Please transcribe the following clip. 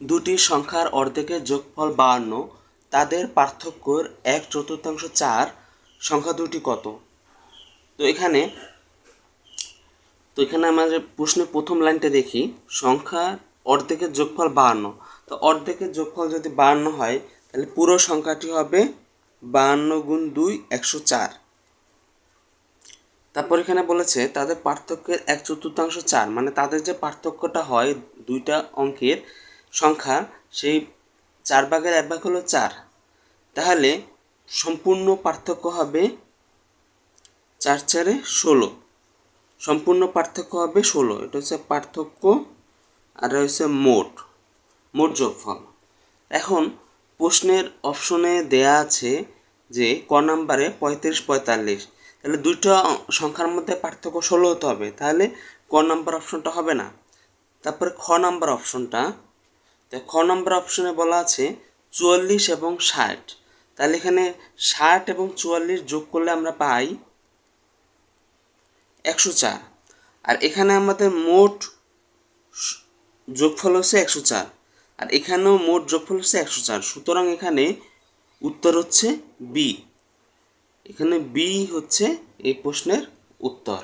দুটি সংখ্যার অর্ধেকের যোগফল বাহান্ন, তাদের পার্থক্যর এক চতুর্থাংশ চার, সংখ্যা দুটি কত? তো এখানে তো এখানে আমাদের প্রশ্নের প্রথম লাইনটা দেখি সংখ্যা অর্ধেকের যোগফল বাহান্ন। তো অর্ধেকের যোগফল যদি বাহান্ন হয়, তাহলে পুরো সংখ্যাটি হবে বাহান্ন গুণ দুই, একশো চার। তারপর এখানে বলেছে, তাদের পার্থক্যের এক চতুর্থাংশ চার মানে তাদের যে পার্থক্যটা হয় দুইটা অঙ্কের সংখ্যা সেই চার ভাগের এক ভাগ হলো চার। তাহলে সম্পূর্ণ পার্থক্য হবে চার চারে ষোলো। সম্পূর্ণ পার্থক্য হবে ষোলো। এটা হচ্ছে পার্থক্য, আর হচ্ছে মোট মোট যোগফল। এখন প্রশ্নের অপশনে দেয়া আছে যে ক নাম্বারে পঁয়ত্রিশ, পঁয়তাল্লিশ। তাহলে দুইটা সংখ্যার মধ্যে পার্থক্য ষোলো হতে হবে। তাহলে ক নাম্বার অপশনটা হবে না। তারপরে খ নাম্বার অপশনটা তো খ নম্বর অপশনে বলা আছে চুয়াল্লিশ এবং ষাট। তাহলে এখানে ষাট এবং চুয়াল্লিশ যোগ করলে আমরা পাই একশো চার। আর এখানে আমাদের মোট যোগফল হচ্ছে একশো চার। আর এখানেও মোট যোগফল হচ্ছে একশো চার। সুতরাং এখানে উত্তর হচ্ছে বি। এখানে বি হচ্ছে এই প্রশ্নের উত্তর।